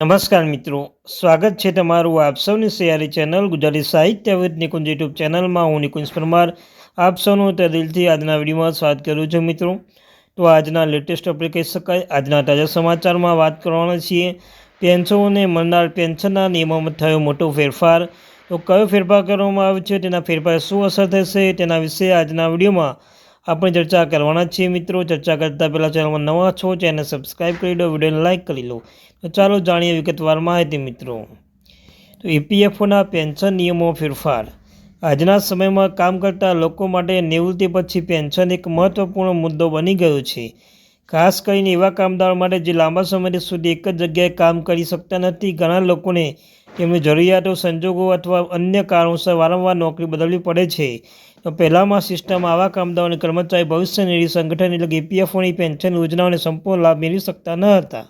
નમસ્કાર મિત્રો, સ્વાગત છે તમારું આપ સૌની સૈયારી ચેનલ ગુજરાતી સાહિત્ય વિદ નિકુંજ યુટ્યુબ ચેનલમાં. હું નિકુંજ પરમાર, આપ સૌનું તે દિલથી આજના વિડીયોમાં સ્વાગત કરું છું મિત્રો. તો આજના લેટેસ્ટ આપણે કહી શકાય. આજના તાજા સમાચારમાં વાત કરવાના છીએ. પેન્શનોને મળનાર પેન્શનના નિયમોમાં થયો મોટો ફેરફાર. તો કયો ફેરફાર કરવામાં આવ્યો છે? તેના ફેરફાર શું અસર થશે? તેના વિશે આજના વિડીયોમાં આપણે ચર્ચા કરવાના છીએ મિત્રો. ચર્ચા કરતાં પહેલાં ચેનલમાં નવા છો ચેનલ સબસ્ક્રાઈબ કરી દો વિડીયોને લાઇક કરી લો. તો ચાલો જાણીએ વિગતવાર માહિતી મિત્રો. તો ઈપીએફઓના પેન્શન નિયમો ફેરફાર. આજના સમયમાં કામ કરતા લોકો માટે નિવૃત્તિ પછી પેન્શન એક મહત્વપૂર્ણ મુદ્દો બની ગયો છે. ખાસ કરીને એવા કામદારો માટે જે લાંબા સમય સુધી એક જ જગ્યાએ કામ કરી શકતા નથી. ઘણા લોકોને તેમની જરૂરિયાતો, સંજોગો અથવા અન્ય કારણોસર વારંવાર નોકરી બદલવી પડે છે. તો પહેલાંમાં સિસ્ટમ આવા કામદારોને કર્મચારી ભવિષ્ય નિધિ સંગઠન એટલે કે ઈપીએફઓની પેન્શન યોજનાઓને સંપૂર્ણ લાભ મેળવી શકતા ન હતા.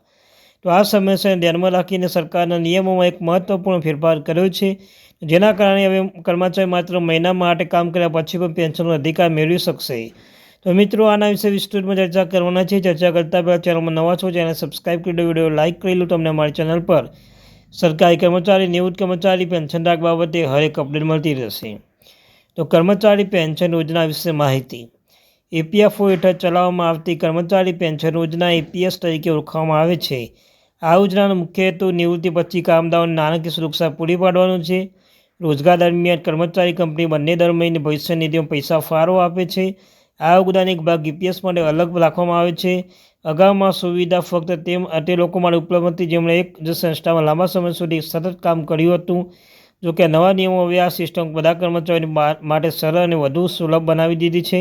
તો આ સમસ્યાને ધ્યાનમાં રાખીને સરકારના નિયમોમાં એક મહત્વપૂર્ણ ફેરફાર કર્યો છે. જેના કારણે હવે કર્મચારી માત્ર મહિના માટે કામ કર્યા પછી પણ પેન્શનનો અધિકાર મેળવી શકશે. તો મિત્રો, આના વિશે વિસ્તૃતમાં ચર્ચા કરવાના છે. ચર્ચા કરતા પહેલાં ચેનલમાં નવા છો, ચેનલ સબસ્ક્રાઈબ કરી દો, વીડિયો લાઇક કરી લો, તમને અમારી ચેનલ પર સરકારી કર્મચારી, નિવૃત્ત કર્મચારી, પેન્શન રાખ બાબતે હરેક અપડેટ મળતી રહેશે. તો કર્મચારી પેન્શન યોજના વિશે માહિતી. એપીએફઓ હેઠળ ચલાવવામાં આવતી કર્મચારી પેન્શન યોજના એપીએસ તરીકે ઓળખવામાં આવે છે. આ યોજનાનો મુખ્ય હેતુ નિવૃત્તિ પછી કામદારોને નાણાકીય સુરક્ષા પૂરી પાડવાનો છે. રોજગાર દરમિયાન કર્મચારી કંપની બંને દર મહિને ભવિષ્ય નિધિમાં પૈસા ફાળો આપે છે. આ યોગદાન એક ભાગ યુપીએસ માટે અલગ રાખવામાં આવે છે. અગાઉમાં સુવિધા ફક્ત તેમ તે લોકો માટે ઉપલબ્ધ હતી જેમણે એક જ સંસ્થામાં લાંબા સમય સુધી સતત કામ કર્યું હતું. જોકે નવા નિયમો હવે આ સિસ્ટમ બધા કર્મચારીઓ માટે સરળ અને વધુ સુલભ બનાવી દીધી છે.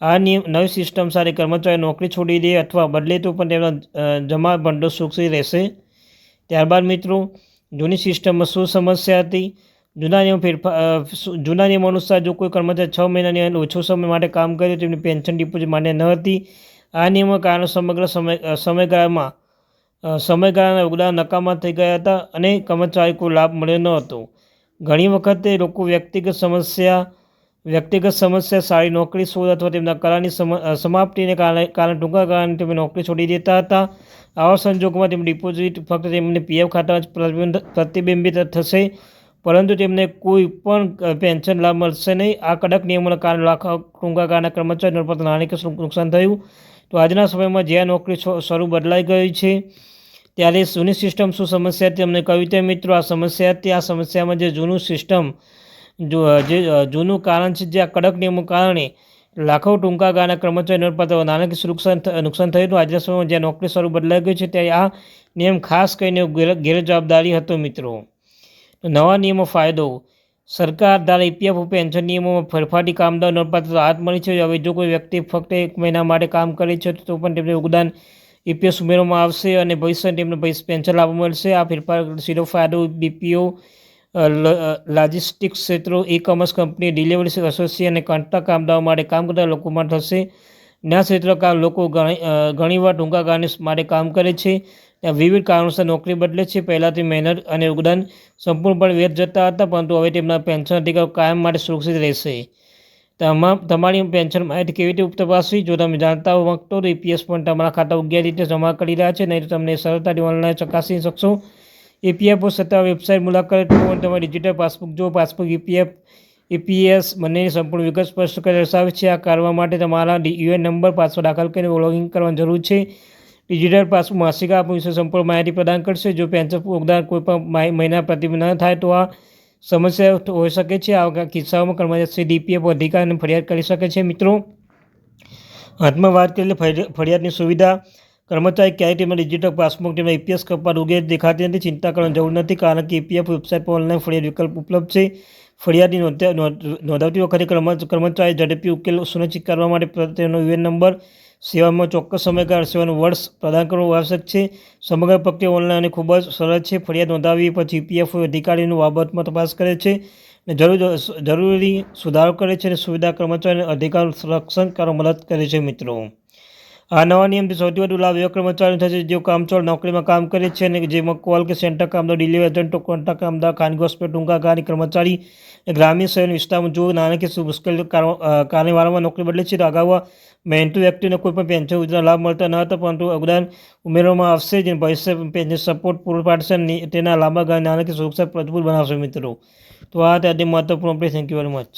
આ નિયમ નવી સિસ્ટમ સાથે કર્મચારી નોકરી છોડી દે અથવા બદલે તો પણ તેમના જમા ભંડોળ સુખી રહેશે. ત્યારબાદ મિત્રો, જૂની સિસ્ટમમાં શું સમસ્યા હતી? જૂના નિયમ ફેરફાર જૂના નિયમ અનુસાર જો કોઈ કર્મચારી છ મહિનાની ઓછો સમય માટે કામ કરે તેમની પેન્શન ડિપોઝિટ માન્ય ન હતી. આ નિયમો કારણે સમગ્ર સમય સમયગાળામાં સમયગાળાના યોગદાન નકામા થઈ ગયા હતા અને કર્મચારી કોઈ લાભ મળ્યો ન હતો. ઘણી વખતે લોકો વ્યક્તિગત સમસ્યા વ્યક્તિગત સમસ્યા સારી નોકરી શોધ અથવા તેમના કલાની સમાપ્તિને કારણે કારણે ટૂંકા કારણે તેમને નોકરી છોડી દેતા હતા. આવા સંજોગોમાં તેમની ડિપોઝિટ ફક્ત તેમને પીએફ ખાતામાં પ્રતિબિંબિત થશે. પરંતુ તેમને કોઈ પણ પેન્શન લાભ મળશે નહીં. આ કડક નિયમોના કારણે લાખો ટૂંકા ગાળાના કર્મચારીઓ પર નાણાકીય નુકસાન થયું. તો આજના સમયમાં જ્યાં નોકરી શરૂ બદલાઈ ગઈ છે, ત્યારે જૂની સિસ્ટમ શું સમસ્યા હતી? અમને કહ્યું તે મિત્રો, આ સમસ્યા હતી. આ સમસ્યામાં જે જૂનું સિસ્ટમ, જો જે જૂનું કારણ છે, જે આ કડક નિયમો કારણે લાખો ટૂંકા ગાળાના કર્મચારી નોંધપાત્ર નાણાકીય સુરક્ષા નુકસાન થયું હતું. આજના સમયમાં જ્યાં નોકરી સ્વરૂપ બદલાઈ ગયું છે ત્યારે આ નિયમ ખાસ કરીને ગેરજવાબદારી હતો મિત્રો. નવા નિયમો ફાયદો. સરકાર દ્વારા ઈપીએફ પેન્શન નિયમોમાં ફરફાટી કામદાર નોંધપાત્ર રાહત મળી છે. હવે જો કોઈ વ્યક્તિ ફક્ત એક મહિના માટે કામ કરે છે, તો પણ તેમને યોગદાન ઈપીએસ ઉમેરવામાં આવશે અને ભવિષ્યમાં તેમને પેન્શન લાભ મળશે. આ ફેરફાર સીધો ફાયદો બીપીઓ લોજિસ્ટિક્સ ક્ષેત્રો E commerce company, delivery association અને કોન્ટ્રાક્ટ કામદારો માટે કામ કરતા લોકો માટે થશે. ના ક્ષેત્રકાર લોકો ઘણીવાર ટૂંકા ગાળાની માટે કામ કરે છે. ત્યાં વિવિધ કારણોસર નોકરી બદલે છે. પહેલાંથી મહેનત અને યોગદાન સંપૂર્ણપણે વ્યર્થ જતા હતા, પરંતુ હવે તેમના પેન્શન અધિકાર કાયમ માટે સુરક્ષિત રહેશે. તમામ, તમારી પેન્શન માહિતી કેવી રીતે તપાસવી જો તમે જાણતા માંગતો તો ઈપીએસ પણ તમારા ખાતા યોગ્ય રીતે જમા કરી રહ્યા છે. નહીં તો તમને સરળતાથી ઓનલાઈન ચકાસી શકશો. ઈપીએફઓ સત્તા વેબસાઇટ મુલાકાત લો તમારી ડિજિટલ પાસબુક, જો પાસબુક ઈપીએફ ઈપીએસ બંનેની સંપૂર્ણ વિગત સ્પષ્ટ કરી દર્શાવે છે. આ કરવા માટે તમારા યુએન નંબર, પાસવર્ડ દાખલ કરીને લોગિન કરવાની જરૂર છે. ડિજિટલ પાસબુક માસિક આપણ વિશે સંપૂર્ણ માહિતી પ્રદાન કરશે. જો પેન્શન યોગદાન કોઈ પણ મહિના પ્રતિબંધ ન થાય તો આ સમસ્યા હોઈ શકે છે. આ કિસ્સાઓમાં કર્મચારી ડીપીએફ અધિકારીને ફરિયાદ કરી શકે છે. મિત્રો, હાથમાં વાત કરીએ ફરિયાદની સુવિધા. કર્મચારી ક્યારેય તેમના ડિજિટલ પાસબુક તેમના ઈપીએસ કપાટ ઉગે દેખાતી નથી. ચિંતા કરવાની જરૂર નથી, કારણ કે ઈપીએફ વેબસાઇટ પર ઓનલાઈન ફરિયાદ વિકલ્પ ઉપલબ્ધ છે. ફરિયાદની નોંધાવતી વખતે કર્મચારી ઝડપી ઉકેલ સુનિશ્ચિત કરવા માટે તેનો યુએન નંબર સેવામાં ચોક્કસ સમયગાળા સેવાનું વર્ષ પ્રદાન કરવું આવશ્યક છે. સમગ્ર પ્રક્રિયા ઓનલાઈન અને ખૂબ જ સરળ છે. ફરિયાદ નોંધાવી પછી પીએફ અધિકારીનું બાબતમાં તપાસ કરે છે અને જરૂર જરૂરી સુધારો કરે છે અને સુવિધા કર્મચારીને અધિકાર સંરક્ષણ કરવા મદદ કરે છે મિત્રો. આ નવા નિયમથી સૌથી વધુ લાભ એવા કર્મચારીઓ થશે જેઓ કામચોર નોકરીમાં કામ કરે છે અને જેમાં કોલ કે સેન્ટર કામદાર, ડિલિવરી એજન્ટો કોન્ટ્રાક્ટ કામદાર, ખાનગી હોસ્પિટલ, ટૂંકા ગાળાની કર્મચારી ગ્રામીણ શહેર વિસ્તારમાં જો નાણાકીય મુશ્કેલી કારણે વારંવાર નોકરી બદલે છે તો અગાઉ મહેનતુ વ્યક્તિને કોઈ પણ પેન્શન યોજના લાભ મળતા ન હતા, પરંતુ અગદાન ઉમેરવામાં આવશે જે ભવિષ્ય પેન્શન સપોર્ટ પૂરો પાડશે અને તેના લાંબા ગાળે નાણાકીય સુરક્ષા મજબૂત બનાવશે મિત્રો. તો આ ત્યાંથી મહત્વપૂર્ણ આપણે થેન્ક યુ વેરી મચ